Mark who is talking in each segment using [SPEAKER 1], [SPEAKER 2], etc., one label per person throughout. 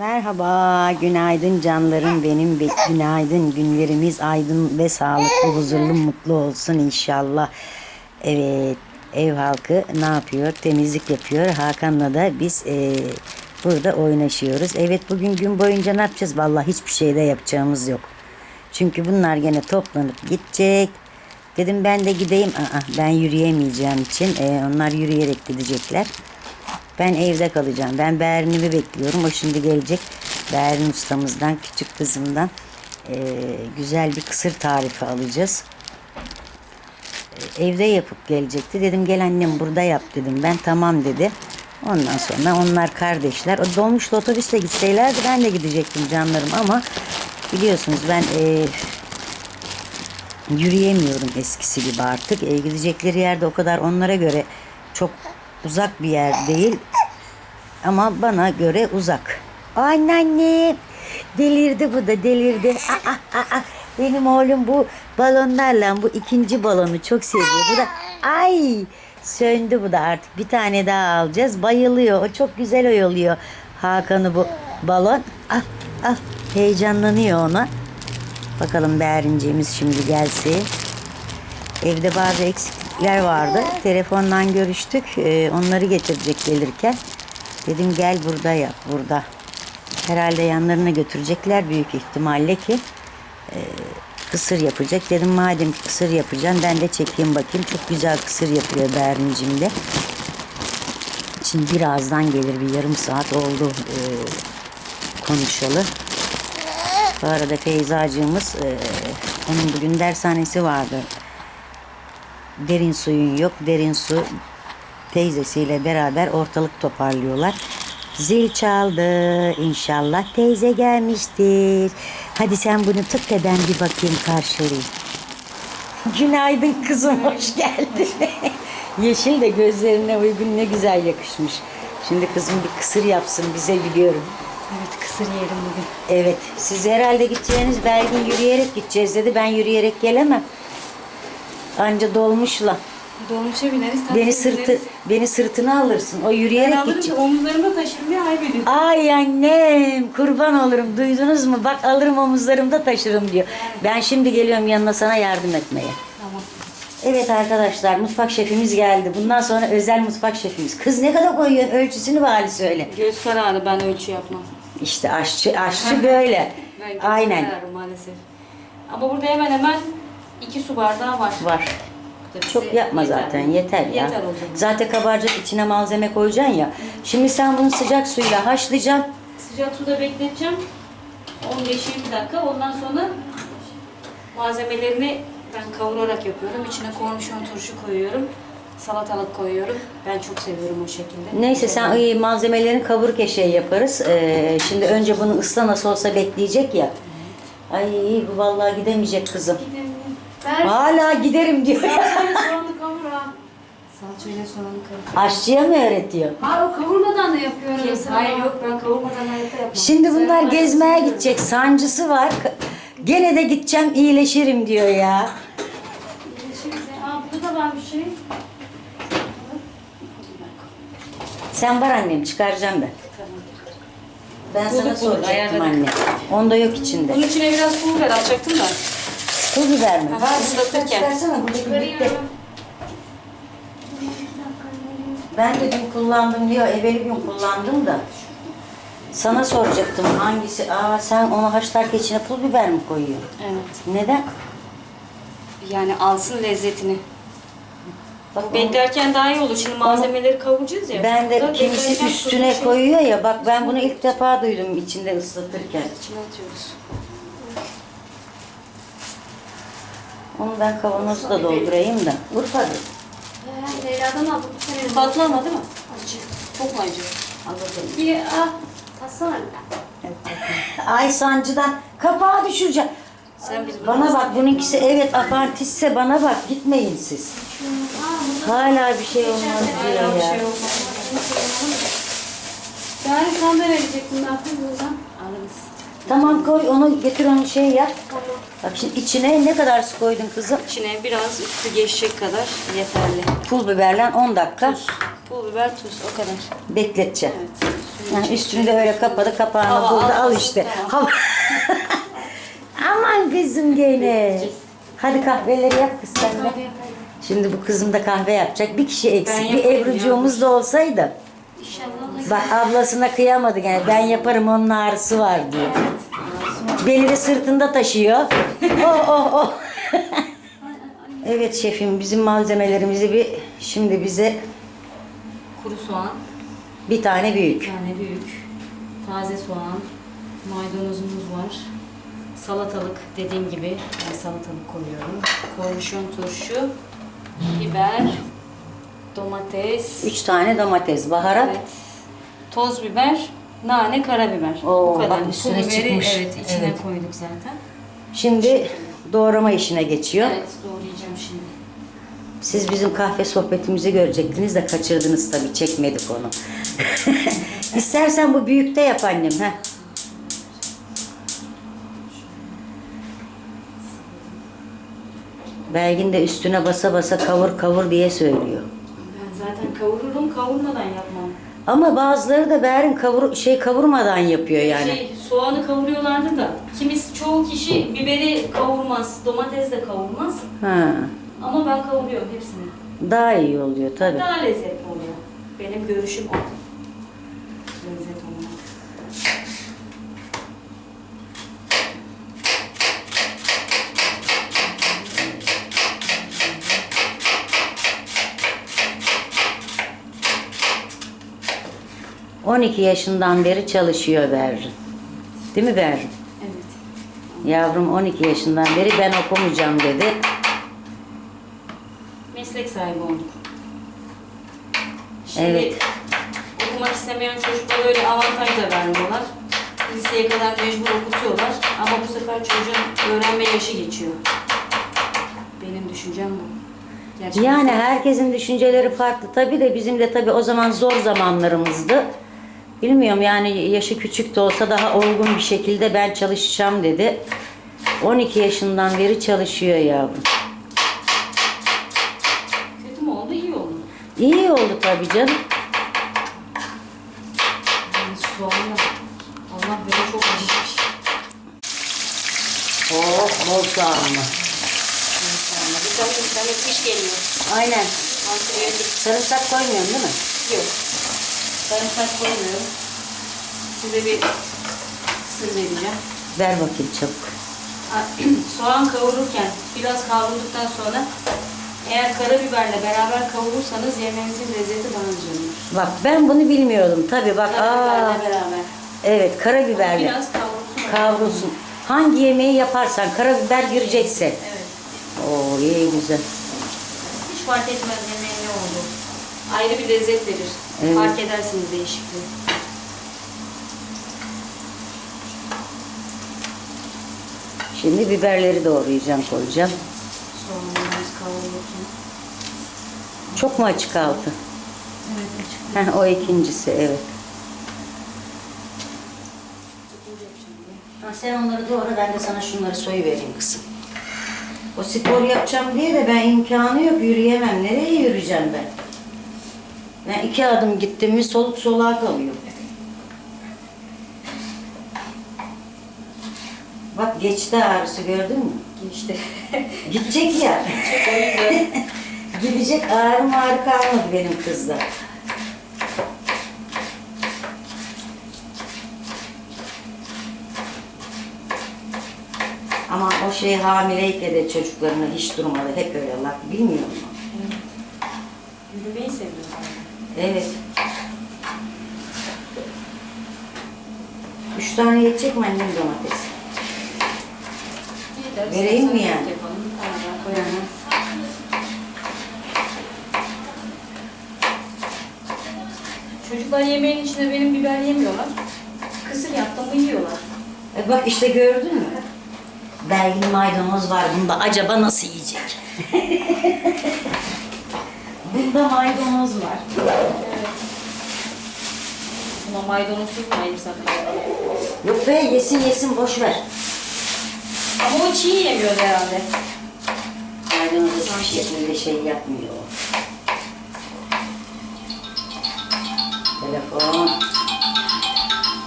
[SPEAKER 1] Merhaba, günaydın canlarım benim. Be günaydın, günlerimiz aydın ve sağlıklı, huzurlu, mutlu olsun inşallah. Evet, ev halkı ne yapıyor? Temizlik yapıyor. Hakan'la da biz e, burada oynaşıyoruz. Evet, bugün gün boyunca ne yapacağız? Vallahi hiçbir şey de yapacağımız yok. Çünkü bunlar gene toplanıp gidecek. Dedim ben de gideyim. Aa, ben yürüyemeyeceğim için e, onlar yürüyerek gidecekler. Ben evde kalacağım. Ben Berin'i bekliyorum. O şimdi gelecek. Berin ustamızdan, küçük kızımdan eee, güzel bir kısır tarifi alacağız. Eee, Evde yapıp gelecekti. Dedim gel annem burada yap dedim. Ben tamam dedi. Ondan sonra onlar kardeşler. O dolmuşla otobüsle gitseylerdi ben de gidecektim canlarım ama biliyorsunuz ben eee, yürüyemiyorum eskisi gibi artık. E, gidecekleri yerde o kadar onlara göre çok uzak bir yer değil. Ama bana göre uzak. Anneanne delirdi bu da delirdi. Aa, aa, aa. Benim oğlum bu balonlarla bu ikinci balonu çok seviyor. Bu da ay söndü bu da artık. Bir tane daha alacağız. Bayılıyor. O çok güzel oyalıyor Hakan'ı bu balon. Ah ah heyecanlanıyor ona. Bakalım Berinciğimiz şimdi gelsin. Evde bazı eksiklikler vardı. Telefondan görüştük. Ee, onları getirecek gelirken. Dedim gel burada yap burada. Herhalde yanlarına götürecekler büyük ihtimalle ki e, kısır yapacak. Dedim madem kısır yapacaksın ben de çekeyim bakayım. Çok güzel kısır yapıyor Bernincim de. Şimdi birazdan gelir bir yarım saat oldu e, konuşalı. Bu arada Feyzacığımız e, onun bugün dershanesi vardı. Derin suyun yok. Derin su teyzesiyle beraber ortalık toparlıyorlar. Zil çaldı. İnşallah teyze gelmiştir. Hadi sen bunu tut da ben bir bakayım karşılayayım. Günaydın kızım hoş geldin. Yeşil de gözlerine uygun ne güzel yakışmış. Şimdi kızım bir kısır yapsın bize biliyorum.
[SPEAKER 2] Evet kısır yiyelim bugün.
[SPEAKER 1] Evet siz herhalde gideceğiniz Belgin yürüyerek gideceğiz dedi. Ben yürüyerek gelemem. Anca dolmuşla.
[SPEAKER 2] Dolmuşa bineriz. taksiye
[SPEAKER 1] Beni sırtı
[SPEAKER 2] bineriz.
[SPEAKER 1] beni sırtına alırsın. O
[SPEAKER 2] Ben
[SPEAKER 1] yürüyerek
[SPEAKER 2] alırım
[SPEAKER 1] gidecek.
[SPEAKER 2] ki omuzlarımda taşırım ayıp ediyorum.
[SPEAKER 1] Ay annem kurban olurum duydunuz mu? Bak alırım omuzlarımda taşırım diyor. Ben şimdi geliyorum yanına sana yardım etmeye.
[SPEAKER 2] Tamam.
[SPEAKER 1] Evet arkadaşlar mutfak şefimiz geldi. Bundan sonra özel mutfak şefimiz. Kız ne kadar koyuyorsun ölçüsünü bari söyle.
[SPEAKER 2] Göz kararı ben ölçü yapmam.
[SPEAKER 1] İşte aşçı aşçı böyle.
[SPEAKER 2] Ben göz
[SPEAKER 1] Aynen
[SPEAKER 2] kararı maalesef. Ama burada hemen hemen iki su bardağı var.
[SPEAKER 1] var.
[SPEAKER 2] Tabii
[SPEAKER 1] Çok
[SPEAKER 2] size
[SPEAKER 1] yapma
[SPEAKER 2] yeter.
[SPEAKER 1] zaten yeter ya.
[SPEAKER 2] Yeter.
[SPEAKER 1] Zaten kabarcık içine malzeme koyacaksın ya. Şimdi sen bunu sıcak suyla haşlayacaksın.
[SPEAKER 2] Sıcak suda bekleteceğim. 15-20 dakika. Ondan sonra malzemelerini ben kavurarak yapıyorum. İçine kornişon turşu koyuyorum. Salatalık koyuyorum. Ben çok seviyorum o şekilde.
[SPEAKER 1] Neyse sen iyi malzemelerin kavururken şey yaparız. Ee, şimdi önce bunu ısla nasıl olsa bekleyecek ya. Ay vallahi gidemeyecek kızım.
[SPEAKER 3] Ver
[SPEAKER 1] Hala giderim diyor.
[SPEAKER 3] salçayla soğanı kavur ha.
[SPEAKER 2] Salçayla soğanı kavur.
[SPEAKER 1] Aşçıya mı öğretiyor?
[SPEAKER 3] Ha o kavurmadan da yapıyor mesela.
[SPEAKER 2] Hayır yok ben kavurmadan hayatta yapmam.
[SPEAKER 1] Şimdi bunlar gezmeye gidecek. Sancısı var. Gene de gideceğim iyileşirim diyor ya.
[SPEAKER 3] Şimdi, aa burada da var bir şey.
[SPEAKER 1] Sen var annem çıkaracağım ben. Ben sana
[SPEAKER 2] Bulduk, bulduk,
[SPEAKER 1] soracaktım
[SPEAKER 2] ayarladık.
[SPEAKER 1] anne. Onda yok içinde.
[SPEAKER 2] Bunun içine biraz pul biber atacaktım da.
[SPEAKER 1] Pul biber mi?
[SPEAKER 2] Aha, ıslatırken.
[SPEAKER 1] Versene bitti. Ben de dün kullandım diyor. Evveli gün kullandım da. Sana soracaktım hangisi? Aa sen onu haşlarken içine pul biber mi koyuyorsun?
[SPEAKER 2] Evet.
[SPEAKER 1] Neden?
[SPEAKER 2] Yani alsın lezzetini.
[SPEAKER 1] Bak onu-
[SPEAKER 2] Beklerken daha iyi olur. Şimdi malzemeleri kavuracağız ya.
[SPEAKER 1] ben de
[SPEAKER 2] Burada
[SPEAKER 1] kimisi üstüne
[SPEAKER 2] şey-
[SPEAKER 1] koyuyor ya. Bak ben bunu ilk defa duydum içinde ıslatırken.
[SPEAKER 2] İçine atıyoruz.
[SPEAKER 1] Onu ben kavanozu da doldurayım da. Urfa'da.
[SPEAKER 3] Ee, Leyla'dan aldım bu sene.
[SPEAKER 2] Tatlı ama değil mi? Acı. Çok mu acı?
[SPEAKER 1] Anladım.
[SPEAKER 3] Bir ah. Tatsana.
[SPEAKER 1] Ay sancıdan kapağı düşüreceğim.
[SPEAKER 2] Sen biz
[SPEAKER 1] Bana bak bununkisi evet apartisse bana bak gitmeyin siz. Hala bir şey olmaz diyor ya.
[SPEAKER 2] şey olmaz.
[SPEAKER 3] Yani sen de verecektin ne yapayım?
[SPEAKER 2] Alırız.
[SPEAKER 1] Tamam koy onu getir onu şey yap.
[SPEAKER 3] Tamam.
[SPEAKER 1] Bak şimdi içine ne kadar su koydun kızım?
[SPEAKER 2] İçine biraz üstü geçecek kadar yeterli.
[SPEAKER 1] Pul biberle 10 dakika
[SPEAKER 2] Tuz. Pul biber, tuz o kadar.
[SPEAKER 1] bekleteceğim.
[SPEAKER 2] Evet.
[SPEAKER 1] Yani üstünü de öyle kapadı kapağını
[SPEAKER 2] Hava
[SPEAKER 1] buldu al
[SPEAKER 2] almasın,
[SPEAKER 1] işte.
[SPEAKER 2] tamam.
[SPEAKER 1] Aman kızım gene. Hadi kahveleri yap kız sen de. Şimdi bu kızım da kahve yapacak. Bir kişi eksik. Bir Ebrucuğumuz da olsaydı.
[SPEAKER 3] İnşallah.
[SPEAKER 1] Bak ablasına kıyamadı gene. Ben yaparım onun ağrısı var diyor. Beni de sırtında taşıyor. Oh oh oh. evet şefim bizim malzemelerimizi bir şimdi bize
[SPEAKER 2] Kuru soğan,
[SPEAKER 1] bir tane
[SPEAKER 2] bir
[SPEAKER 1] büyük.
[SPEAKER 2] tane büyük, taze soğan, maydanozumuz var. Salatalık dediğim gibi ben salatalık koyuyorum. Kornişon turşu, biber, domates,
[SPEAKER 1] Üç tane domates, baharat.
[SPEAKER 2] evet, toz biber, nane, karabiber.
[SPEAKER 1] Oo,
[SPEAKER 2] Bu kadar.
[SPEAKER 1] bak üstüne
[SPEAKER 2] Pul biberi,
[SPEAKER 1] çıkmış.
[SPEAKER 2] Evet içine
[SPEAKER 1] Evet.
[SPEAKER 2] koyduk zaten.
[SPEAKER 1] Şimdi doğrama işine geçiyor.
[SPEAKER 2] Evet doğrayacağım şimdi.
[SPEAKER 1] Siz bizim kahve sohbetimizi görecektiniz de kaçırdınız tabii çekmedik onu. İstersen bu büyükte yap annem. Heh. Belgin de üstüne basa basa kavur kavur diye söylüyor.
[SPEAKER 2] Kavururum, kavurmadan yapmam.
[SPEAKER 1] Ama bazıları da Berin kavur şey kavurmadan yapıyor yani.
[SPEAKER 2] Şey, soğanı kavuruyorlardı da. Kimisi, çoğu kişi biberi kavurmaz, domates de kavurmaz.
[SPEAKER 1] Ha.
[SPEAKER 2] Ama ben kavuruyorum hepsini.
[SPEAKER 1] Daha iyi oluyor tabii.
[SPEAKER 2] Daha lezzetli oluyor. Benim görüşüm o. Lezzet olarak.
[SPEAKER 1] — 12 yaşından beri çalışıyor Berrin. Değil mi Berrin?
[SPEAKER 2] Evet.
[SPEAKER 1] Yavrum 12 yaşından beri ben okumayacağım dedi.
[SPEAKER 2] Meslek sahibi olduk. Şimdi
[SPEAKER 1] Evet.
[SPEAKER 2] okumak istemeyen çocuklara öyle avantaj da vermiyorlar. Liseye kadar mecbur okutuyorlar ama bu sefer çocuğun öğrenme yaşı geçiyor. Benim düşüncem bu. Gerçi
[SPEAKER 1] Yani herkesin düşünceleri farklı. Tabii de bizim de tabii o zaman zor zamanlarımızdı. Bilmiyorum yani yaşı küçük de olsa daha olgun bir şekilde ben çalışacağım dedi. 12 yaşından beri çalışıyor yavrum.
[SPEAKER 2] Kötü mü oldu, iyi oldu.
[SPEAKER 1] İyi oldu tabii canım.
[SPEAKER 2] Yani soğanla. Allah böyle çok acımış.
[SPEAKER 1] Oh bol soğanlı.
[SPEAKER 2] Soğanla. Vitamin, vitamin fiş geliyor.
[SPEAKER 1] Aynen.
[SPEAKER 2] Antibiyotik
[SPEAKER 1] Sarımsak koymuyorsun değil mi?
[SPEAKER 2] yok. Sarımsak koymuyorum. Size bir sır vereceğim.
[SPEAKER 1] Ver bakayım çabuk.
[SPEAKER 2] Soğan kavururken biraz kavrulduktan sonra eğer karabiberle beraber kavurursanız yemeğinizin lezzeti daha güzel olur.
[SPEAKER 1] Bak ben bunu bilmiyordum tabii bak. Aa,
[SPEAKER 2] Karabiberle beraber.
[SPEAKER 1] evet karabiberle.
[SPEAKER 2] Biraz kavrulsun.
[SPEAKER 1] Kavrulsun. Hangi yemeği yaparsan karabiber girecekse.
[SPEAKER 2] Evet.
[SPEAKER 1] Oo iyi güzel.
[SPEAKER 2] Hiç fark etmez yemeğin ne oldu. Ayrı bir lezzet verir.
[SPEAKER 1] Evet.
[SPEAKER 2] Fark edersiniz değişikliği.
[SPEAKER 1] Şimdi biberleri doğrayacağım koyacağım.
[SPEAKER 2] Soğanlarımız kavrulurken.
[SPEAKER 1] Çok mu açık altı?
[SPEAKER 2] Evet açık.
[SPEAKER 1] Heh, o ikincisi evet. Ha, sen onları doğra ben de sana şunları soyu vereyim kızım. O spor yapacağım diye de ben imkanı yok yürüyemem. Nereye yürüyeceğim ben? Ben iki adım gittim mi soluk soluğa kalıyor. Bak geçti ağrısı gördün mü?
[SPEAKER 2] Geçti.
[SPEAKER 1] Gidecek ya. Gidecek ağrı ağrı kalmadı benim kızda. Ama o şey hamileyken de çocuklarına hiç durmadı. Hep öyle Allah bilmiyor mu?
[SPEAKER 2] Yürümeyi seviyorum.
[SPEAKER 1] Evet. Üç tane yetecek mi annem domates?
[SPEAKER 2] Yeter,
[SPEAKER 1] Vereyim mi yani?
[SPEAKER 2] Yapalım. Çocuklar yemeğin içinde benim biber yemiyorlar. Kısır yaptım mı yiyorlar.
[SPEAKER 1] E bak işte gördün mü? Belgin maydanoz var bunda. Acaba nasıl yiyecek? bunda maydanoz var.
[SPEAKER 2] Evet. Buna maydanoz sürmeyeyim sakın.
[SPEAKER 1] Yok be yesin yesin boş ver.
[SPEAKER 2] Ama o çiğ yemiyor herhalde.
[SPEAKER 1] Maydanoz hiçbir şekilde şey yapmıyor. o. Telefon.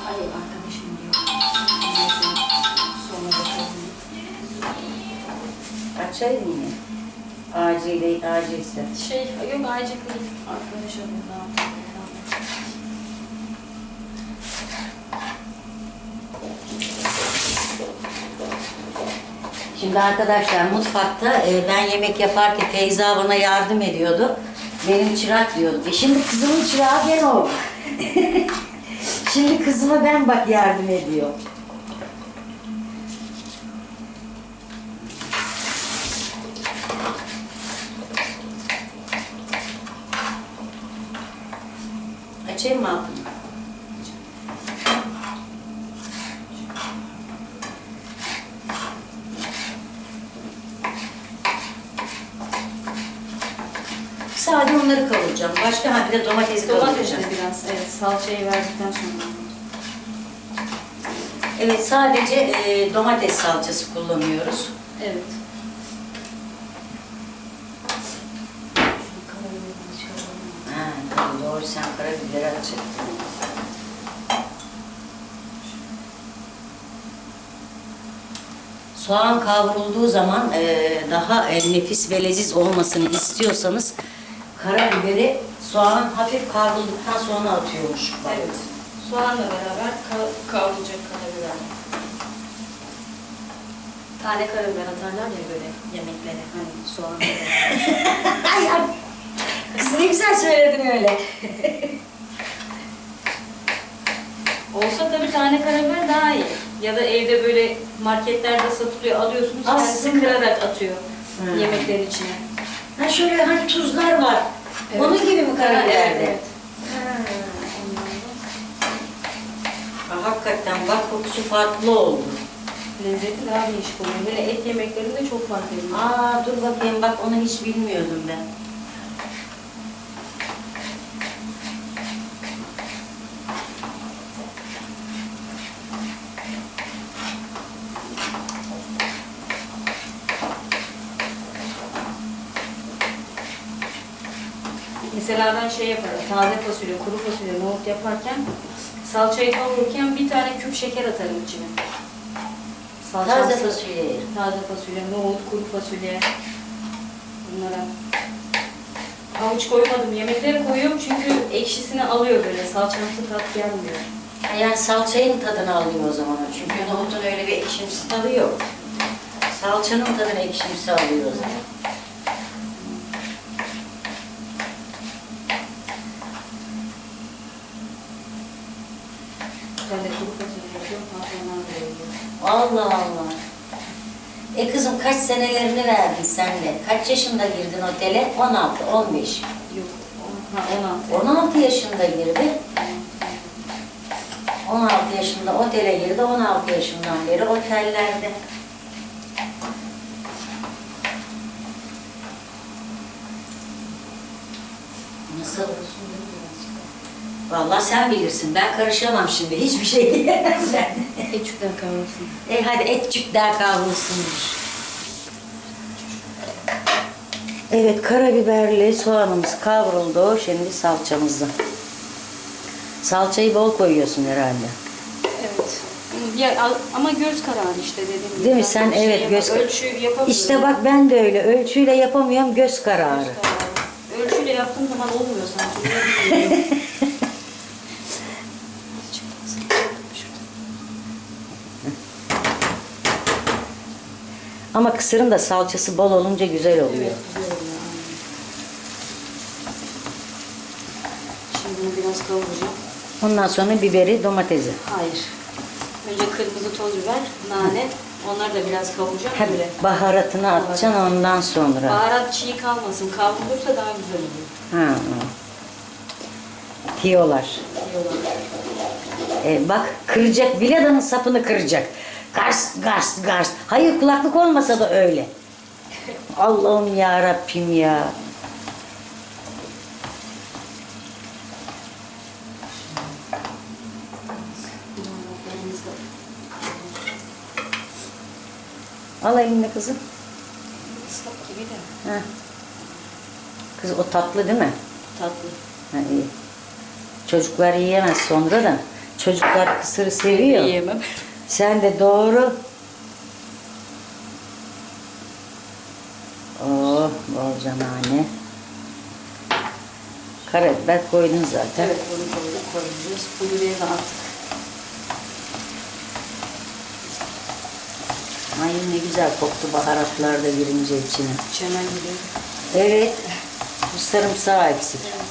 [SPEAKER 2] Ay arkadaşım diyor. Neyse. Sonra bakalım.
[SPEAKER 1] Açayım yine. Acil, acilse.
[SPEAKER 2] Şey, yok acil değil. Arkadaşa burada.
[SPEAKER 1] Şimdi arkadaşlar mutfakta e, ben yemek yaparken Feyza bana yardım ediyordu. Benim çırak diyordu. E şimdi kızımın çırağı ben o. şimdi kızıma ben bak yardım ediyor. Açayım mı altını? Sadece onları kavuracağım. Başka ha bir de domatesi
[SPEAKER 2] Domates
[SPEAKER 1] kavuracağım.
[SPEAKER 2] biraz, evet. Salçayı verdikten sonra.
[SPEAKER 1] Evet sadece e, domates salçası kullanıyoruz.
[SPEAKER 2] Evet. Şu karabiberini çıkaralım.
[SPEAKER 1] Ha, tabii doğru atacaksın. Soğan kavrulduğu zaman e, daha e, nefis ve leziz olmasını istiyorsanız karabiberi soğan hafif kavrulduktan sonra atıyormuş.
[SPEAKER 2] Evet. Soğanla beraber ka- kavrulacak karabiber. Tane karabiber atarlar ya böyle yemeklere hani soğanla beraber.
[SPEAKER 1] Ay, ay. Kız ne güzel söyledin öyle.
[SPEAKER 2] Olsa tabii tane karabiber daha iyi. Ya da evde böyle marketlerde satılıyor alıyorsunuz kendisi
[SPEAKER 1] Aslında-
[SPEAKER 2] kırarak atıyor
[SPEAKER 1] Hı.
[SPEAKER 2] yemeklerin içine.
[SPEAKER 1] Ha şöyle hani tuzlar var.
[SPEAKER 2] Evet.
[SPEAKER 1] Onun gibi mi karabiberde?
[SPEAKER 2] Evet, evet.
[SPEAKER 1] Ha.
[SPEAKER 2] Da
[SPEAKER 1] Hakikaten bak kokusu farklı oldu.
[SPEAKER 2] lezzeti daha değişik oluyor. Hele et yemeklerinde çok fark ediyor.
[SPEAKER 1] Aa dur bakayım bak onu hiç bilmiyordum ben.
[SPEAKER 2] Mesela ben şey yaparım, taze fasulye, kuru fasulye, nohut yaparken salçayı kavururken bir tane küp şeker atarım içine.
[SPEAKER 1] Taze
[SPEAKER 2] Salçası-
[SPEAKER 1] fasulye.
[SPEAKER 2] Taze fasulye, nohut, kuru fasulye. Bunlara. Havuç koymadım. Yemeklere koyuyorum çünkü ekşisini alıyor böyle. Salçamsı tat gelmiyor.
[SPEAKER 1] Ha, Yani salçayın tadını alıyor o zaman. o. Çünkü nohutun öyle bir ekşimsi tadı yok. Salçanın tadını ekşimsi alıyor o zaman.
[SPEAKER 2] Ben de kuru fasulye yapıyorum. Patronlar da yiyor.
[SPEAKER 1] Allah Allah. E kızım kaç senelerini verdin sen de? Kaç yaşında girdin otele? 16, 15.
[SPEAKER 2] Yok. Ha, 16.
[SPEAKER 1] 16 yaşında girdi. 16 yaşında otele girdi. 16 yaşından beri otellerde. Nasıl? Vallahi sen bilirsin. Ben karışamam şimdi. Hiçbir şey diyemem ben.
[SPEAKER 2] Küçükten kavrulsun.
[SPEAKER 1] E hadi daha kavrulsunmuş. Evet karabiberli soğanımız kavruldu. Şimdi salçamızı. Salçayı bol koyuyorsun herhalde.
[SPEAKER 2] Evet. Ya, ama göz kararı işte dediğim gibi.
[SPEAKER 1] Değil mi? Sen
[SPEAKER 2] şey
[SPEAKER 1] evet,
[SPEAKER 2] yap-
[SPEAKER 1] göz-
[SPEAKER 2] Ölçü yapamıyorum.
[SPEAKER 1] İşte bak ben de öyle. Ölçüyle yapamıyorum göz kararı.
[SPEAKER 2] Göz kararı. Ölçüyle yaptığım zaman olmuyor sanki.
[SPEAKER 1] Ama kısırın da salçası bol olunca güzel oluyor.
[SPEAKER 2] Evet. Şimdi bunu biraz kavuracağım.
[SPEAKER 1] Ondan sonra biberi, domatesi.
[SPEAKER 2] Hayır. Önce kırmızı toz biber, nane. Onları da biraz kavuracağım
[SPEAKER 1] Hadi
[SPEAKER 2] böyle.
[SPEAKER 1] baharatını atacaksın ondan sonra.
[SPEAKER 2] Baharat çiğ kalmasın. Kavrulursa daha güzel oluyor.
[SPEAKER 1] Ha. Tiyolar.
[SPEAKER 2] Yiyorlar.
[SPEAKER 1] E, bak kıracak, biladanın sapını kıracak. Gars, gars, gars. Hayır kulaklık olmasa da öyle. Allah'ım ya Rabbim ya. Al elini kızım.
[SPEAKER 2] ıslak gibi de
[SPEAKER 1] Ha. Kız o tatlı değil mi?
[SPEAKER 2] tatlı.
[SPEAKER 1] Ha, iyi. Çocuklar yiyemez sonra da. Çocuklar kısırı seviyor.
[SPEAKER 2] Yiyemem.
[SPEAKER 1] Sen de doğru. Oh, bolca nane. Karabiber koydun zaten.
[SPEAKER 2] Evet bunu koy- koyacağız. Pul biberi de attık.
[SPEAKER 1] Ay ne güzel koktu baharatlar da girince içine.
[SPEAKER 2] Çemen gibi.
[SPEAKER 1] Evet. Bu sarımsağı eksik.
[SPEAKER 2] Domatesine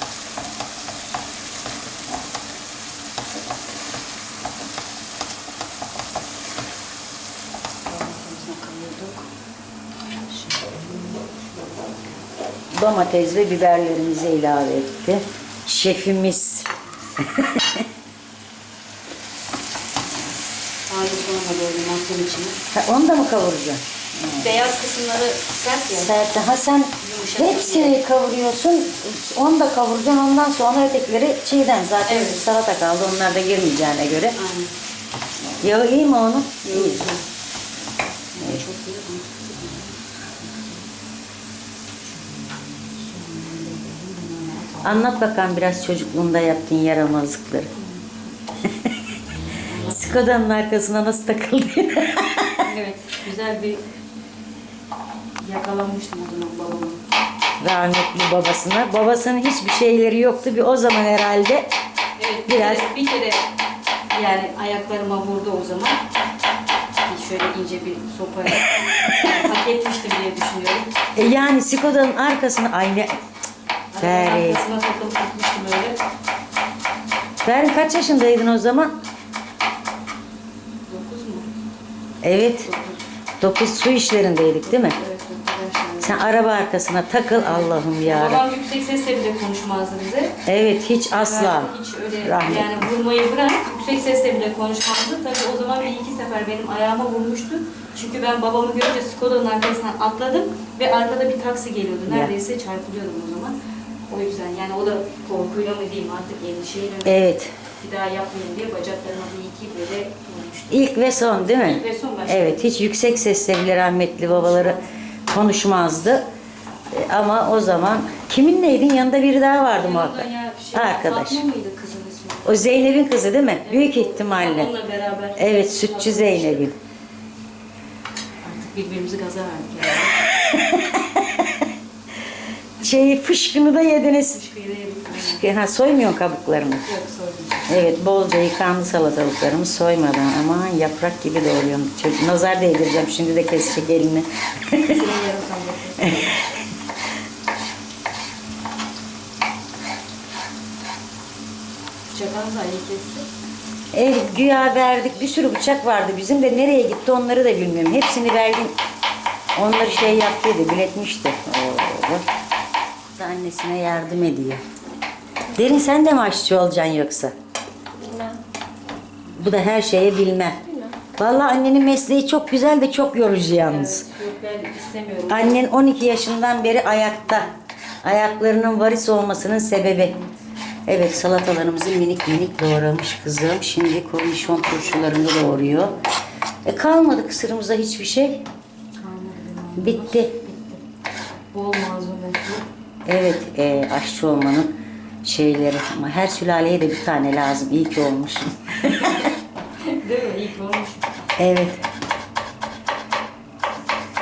[SPEAKER 1] Domates ve biberlerimizi ilave etti. Şefimiz.
[SPEAKER 2] Taze soğanla böyle mantıın içine.
[SPEAKER 1] Ha, onu da mı kavuracaksın?
[SPEAKER 2] Beyaz kısımları sert ya.
[SPEAKER 1] Sert. Ha sen
[SPEAKER 2] Yumuşak
[SPEAKER 1] hepsini kavuruyorsun. Onu da kavuracaksın. Ondan sonra ötekileri çiğden. Zaten
[SPEAKER 2] Evet.
[SPEAKER 1] salata kaldı. Onlar da girmeyeceğine göre.
[SPEAKER 2] Aynen.
[SPEAKER 1] Yağı iyi mi onun? İyi. Anlat bakalım biraz çocukluğunda yaptığın yaramazlıkları. Skoda'nın arkasına nasıl takıldın?
[SPEAKER 2] Evet, güzel bir yakalanmıştım o zaman babamı.
[SPEAKER 1] Rahmetli babasına. Babasının hiçbir şeyleri yoktu. Bir o zaman herhalde
[SPEAKER 2] Evet,
[SPEAKER 1] Biraz.
[SPEAKER 2] bir kere, bir kere yani ayaklarıma vurdu o zaman. Bir şöyle ince bir sopayla hak etmiştim diye düşünüyorum.
[SPEAKER 1] e, yani Skoda'nın arkasına aynı Beri.
[SPEAKER 2] arkasına takılıp gitmiştim öyle.
[SPEAKER 1] Berin kaç yaşındaydın o zaman?
[SPEAKER 2] Dokuz mu?
[SPEAKER 1] Evet.
[SPEAKER 2] Dokuz.
[SPEAKER 1] 9 su işlerindeydik değil mi?
[SPEAKER 2] Evet.
[SPEAKER 1] Sen araba arkasına takıl Allah'ım ya.
[SPEAKER 2] Babam yüksek sesle bile konuşmazdı bize.
[SPEAKER 1] Evet hiç asla.
[SPEAKER 2] Ben hiç öyle
[SPEAKER 1] Rahmetli.
[SPEAKER 2] yani vurmayı bırak yüksek sesle bile konuşmazdı. Tabii o zaman bir iki sefer benim ayağıma vurmuştu. Çünkü ben babamı görünce Skoda'nın arkasından atladım ve arkada bir taksi geliyordu. Neredeyse çarpılıyordum o zaman. O yüzden yani o da korkuyla mı diyeyim artık endişeyle mi
[SPEAKER 1] Evet.
[SPEAKER 2] bir daha yapmayayım diye bacaklarıma bir iki böyle vurmuştu.
[SPEAKER 1] İlk ve son değil mi?
[SPEAKER 2] İlk ve son başta.
[SPEAKER 1] Evet hiç yüksek sesle bile rahmetli babaları konuşmazdı. E, Ama o zaman kimin neydin? Yanında biri daha vardı muhakkak.
[SPEAKER 2] ya şey,
[SPEAKER 1] Arkadaş.
[SPEAKER 2] Fatma mıydı kızın ismi?
[SPEAKER 1] O Zeynep'in kızı değil mi? Büyük ihtimalle.
[SPEAKER 2] Onunla beraber.
[SPEAKER 1] Evet sütçü Zeynep'in.
[SPEAKER 2] Artık birbirimizi gaza verdik yani.
[SPEAKER 1] Şey fışkını da yediniz.
[SPEAKER 2] Fışkıyı da yedik. Aynen.
[SPEAKER 1] Ha, soymuyorsun kabuklarını.
[SPEAKER 2] Yok sordum.
[SPEAKER 1] Evet bolca yıkandı salatalıklarımız soymadan ama yaprak gibi doğruyorum. Çocuk, nazar değdireceğim şimdi de kesecek elini.
[SPEAKER 2] Senin yarım sandım. Bıçaklarını da iyi kesti.
[SPEAKER 1] Evet güya verdik bir sürü bıçak vardı bizim de nereye gitti onları da bilmiyorum. Hepsini verdim. Onları şey yaptıydı biletmişti. Da Annesine yardım ediyor. Derin sen de mi aşçı olacaksın yoksa?
[SPEAKER 3] Bilmem.
[SPEAKER 1] Bu da her şeye bilme. Vallahi annenin mesleği çok güzel de çok yorucu yalnız.
[SPEAKER 2] Evet, yok ben istemiyorum.
[SPEAKER 1] Annen 12 yaşından beri ayakta. Ayaklarının varis olmasının sebebi. Evet salatalarımızı minik minik doğramış kızım. Şimdi kornişon turşularını doğruyor. E kalmadı kısırımıza hiçbir şey. Bitti.
[SPEAKER 2] Bol malzemesi.
[SPEAKER 1] Evet e, aşçı olmanın şeyleri ama her sülaleye de bir tane lazım. İyi ki olmuş.
[SPEAKER 2] Değil mi? İyi ki olmuş.
[SPEAKER 1] evet.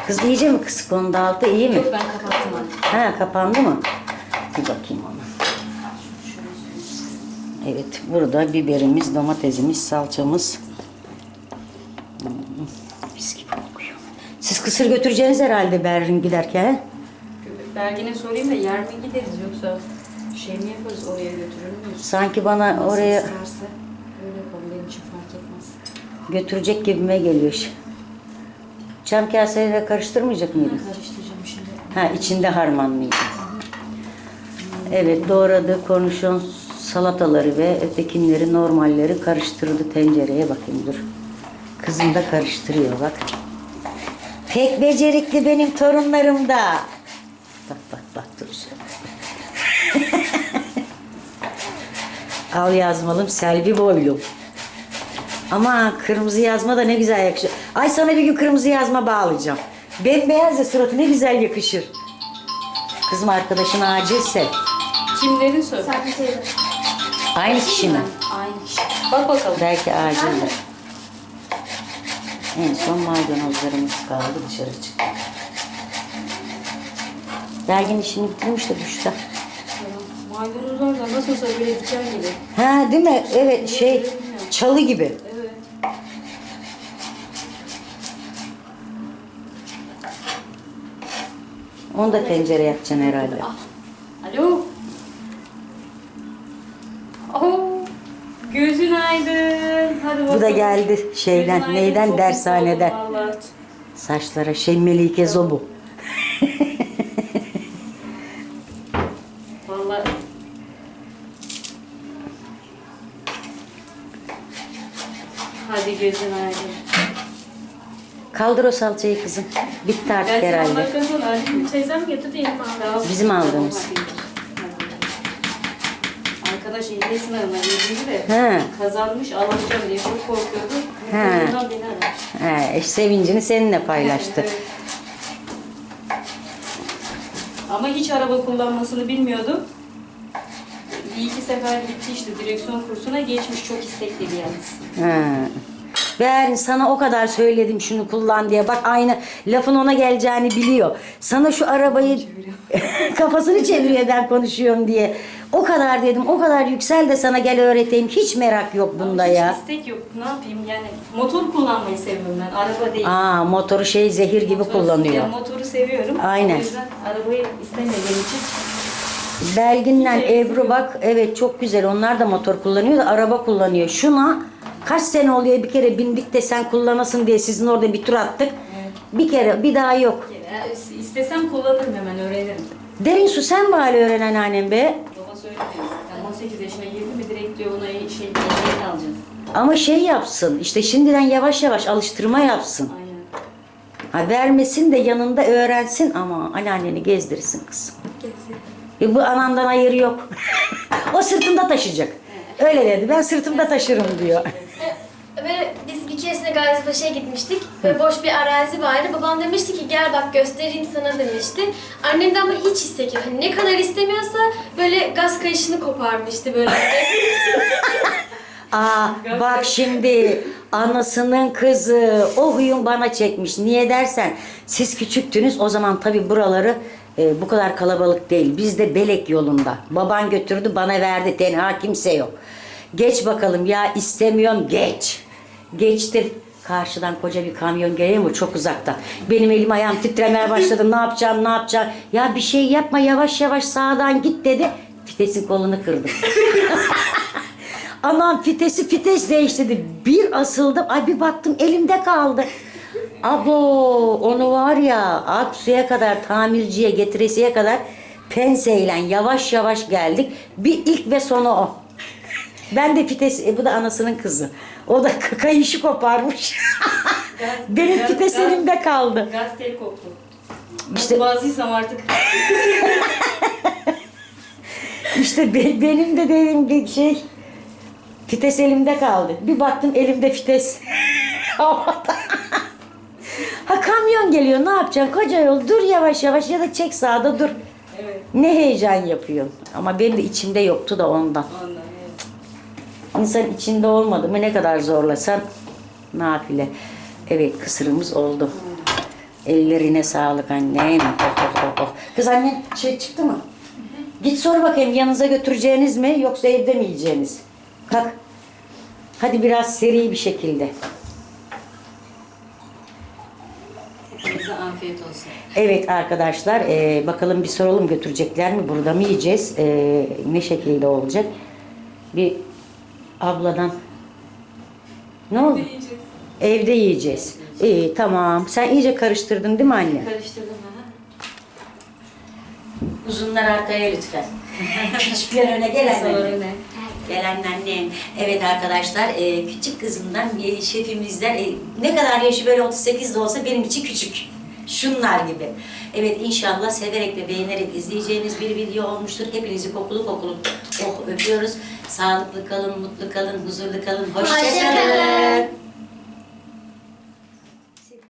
[SPEAKER 1] Kız iyice mi kısık onun da altı iyi mi?
[SPEAKER 2] Yok ben kapattım artık.
[SPEAKER 1] Ha kapandı mı? Bir bakayım ona. Evet, burada biberimiz, domatesimiz, salçamız. Hmm, Mis gibi kokuyor. Siz kısır götüreceğiniz herhalde Berrin giderken. he?
[SPEAKER 2] Bergin'e sorayım da yer mi gideriz yoksa şey mi yaparız oraya götürür müyüz?
[SPEAKER 1] Sanki bana
[SPEAKER 2] Nasıl
[SPEAKER 1] oraya
[SPEAKER 2] isterse öyle yapalım benim için fark etmez.
[SPEAKER 1] götürecek gibime geliyor. Çam kaseyle karıştırmayacak
[SPEAKER 2] Ben
[SPEAKER 1] mıydın?
[SPEAKER 2] karıştıracağım şimdi.
[SPEAKER 1] Ha, içinde harmanlayacak. Evet, doğradı kornişon salataları ve ötekinleri, normalleri karıştırdı tencereye. Bakayım dur. Kızım da karıştırıyor bak. Pek becerikli benim torunlarım da. Bak bak bak dur. Al yazmalım Selvi boylum. Ama kırmızı yazma da ne güzel yakışır. Ay sana bir gün kırmızı yazma bağlayacağım. Bembeyaz ya suratı ne güzel yakışır. Kızım arkadaşın acilse.
[SPEAKER 2] Kimlerin söyle?
[SPEAKER 3] Serpil teyze.
[SPEAKER 1] Aynı kişi mi?
[SPEAKER 2] Aynı kişi. Bak bakalım.
[SPEAKER 1] Belki acildir. En son maydanozlarımız kaldı dışarı çıktı. Belgin işini bitirmiş de duşta.
[SPEAKER 2] Maydanozlar da nasıl olsa böyle diken gibi.
[SPEAKER 1] Ha değil mi? Evet şey çalı gibi.
[SPEAKER 2] Evet.
[SPEAKER 1] Onu da tencere yapacaksın herhalde.
[SPEAKER 2] Alo. Oh. Gözün aydın. Hadi bakalım.
[SPEAKER 1] Bu da geldi şeyden,
[SPEAKER 2] Gözün aydın,
[SPEAKER 1] neyden?
[SPEAKER 2] çok
[SPEAKER 1] Dershaneden.
[SPEAKER 2] mutlu oldum vallahi.
[SPEAKER 1] Saçlara şey Melike Zobu.
[SPEAKER 2] Vallahi. Hadi gözün aydın.
[SPEAKER 1] Kaldır o salçayı kızım. Bitti artık
[SPEAKER 2] Ben
[SPEAKER 1] herhalde.
[SPEAKER 2] sana dakika sonra arayayım.
[SPEAKER 3] Teyzem getirdi yeni aldı.
[SPEAKER 1] Bizim aldığımız.
[SPEAKER 2] Arkadaş İngiliz sınavına girdiğinde de
[SPEAKER 1] He.
[SPEAKER 2] kazanmış alamayacağım diye çok korkuyordu.
[SPEAKER 1] He.
[SPEAKER 2] Bundan beni aramış.
[SPEAKER 1] He, sevincini seninle paylaştı.
[SPEAKER 2] Evet. Ama hiç araba kullanmasını bilmiyordu. Bir iki sefer gitti işte direksiyon kursuna geçmiş çok istekliydi yalnız.
[SPEAKER 1] Ha. Ben sana o kadar söyledim şunu kullan diye. Bak aynı lafın ona geleceğini biliyor. Sana şu arabayı kafasını çeviriyor ben konuşuyorum diye. O kadar dedim, o kadar yüksel de sana gel öğreteyim. Hiç merak yok bunda
[SPEAKER 2] Ama
[SPEAKER 1] ya.
[SPEAKER 2] Hiç istek yok. Ne yapayım yani motor kullanmayı seviyorum ben. Araba değil.
[SPEAKER 1] Aa motoru şey zehir gibi
[SPEAKER 2] Motor-
[SPEAKER 1] kullanıyor.
[SPEAKER 2] Yani motoru seviyorum.
[SPEAKER 1] Aynen.
[SPEAKER 2] O yüzden arabayı istemediğim için
[SPEAKER 1] Belgin'le Ebru bak evet çok güzel onlar da motor kullanıyor da araba kullanıyor. Şuna kaç sene oluyor bir kere bindik de sen kullanasın diye sizin orada bir tur attık. Bir kere bir daha yok.
[SPEAKER 2] yani istesem kullanırım hemen öğrenirim.
[SPEAKER 1] Derin su sen bari öğren anneannem be.
[SPEAKER 2] Baba söylüyor. Yani 18 yaşına girdi mi direkt diyor ona şey ehliyet alacağız.
[SPEAKER 1] Ama şey yapsın işte şimdiden yavaş yavaş alıştırma yapsın.
[SPEAKER 2] Aynen.
[SPEAKER 1] Ha vermesin de yanında öğrensin ama anneanneni gezdirsin kızım. E bu anandan hayır yok. o sırtında taşıyacak. Öyle dedi ben sırtımda taşırım diyor.
[SPEAKER 4] Ve biz bir keresinde Gazipaşa'ya gitmiştik. Böyle boş bir arazi vardı. Babam demişti ki gel bak göstereyim sana demişti. Annem de ama hiç istek yok. Hani ne kadar istemiyorsa böyle gaz kayışını koparmıştı böyle.
[SPEAKER 1] Aa bak şimdi anasının kızı o huyun bana çekmiş. Niye dersen siz küçüktünüz o zaman tabi buraları e, bu kadar kalabalık değil. Biz de Belek yolunda. Baban götürdü bana verdi tenha kimse yok. Geç bakalım ya istemiyorum geç. Geçtim. Karşıdan koca bir kamyon geliyor mu çok uzakta. Benim elim ayağım titremeye başladı. Ne yapacağım ne yapacağım. Ya bir şey yapma yavaş yavaş sağdan git dedi. Fitesin kolunu kırdım. Aman fitesi fites değiştirdi. Bir asıldım. Ay bir baktım elimde kaldı. Abo onu var ya Aksu'ya kadar tamirciye getiresiye kadar penseyle yavaş yavaş geldik. Bir ilk ve sonu o. Ben de fites, e, bu da anasının kızı. O da kayışı koparmış. Benim
[SPEAKER 2] Gaz-
[SPEAKER 1] fites
[SPEAKER 2] gaz-
[SPEAKER 1] elimde kaldı.
[SPEAKER 2] Gaz teli koptu.
[SPEAKER 1] İşte-
[SPEAKER 2] bazıysam artık
[SPEAKER 1] İşte be- benim de dediğim bir şey fites elimde kaldı. Bir baktım elimde fites. Havada. ha kamyon geliyor ne yapacaksın koca yol dur yavaş yavaş ya da çek sağda dur.
[SPEAKER 2] evet
[SPEAKER 1] Ne heyecan yapıyorsun. Ama benim de içimde yoktu da ondan.
[SPEAKER 2] evet.
[SPEAKER 1] İnsan içinde olmadı mı ne kadar zorlasan nafile. Evet kısırımız oldu. Ellerine sağlık annem. Oh, oh, oh, oh. Kız annen şey çıktı mı? Git sor bakayım yanınıza götüreceğiniz mi yoksa evde mi yiyeceğiniz? Kalk. Hadi biraz seri bir şekilde.
[SPEAKER 2] Hepinize afiyet olsun.
[SPEAKER 1] Evet arkadaşlar e, bakalım bir soralım götürecekler mi? Burada mı yiyeceğiz? E, ne şekilde olacak? Bir abladan. Ne oldu?
[SPEAKER 2] Yiyeceğiz.
[SPEAKER 1] Evde yiyeceğiz. İyi tamam. Sen iyice karıştırdın değil mi anne?
[SPEAKER 2] Karıştırdım ha.
[SPEAKER 1] Uzunlar arkaya lütfen. Küçükler öne gel
[SPEAKER 2] Sonra
[SPEAKER 1] anne.
[SPEAKER 2] ne?
[SPEAKER 1] Gel anneannem. Evet arkadaşlar e, küçük kızımdan e, şefimizden e, ne kadar yaşı böyle 38 de olsa benim için küçük. Şunlar gibi. Evet inşallah severek ve beğenerek izleyeceğiniz bir video olmuştur. Hepinizi kokulu kokulu oh öpüyoruz. Sağlıklı kalın, mutlu kalın, huzurlu kalın. Hoşça
[SPEAKER 4] Hoşça kalın.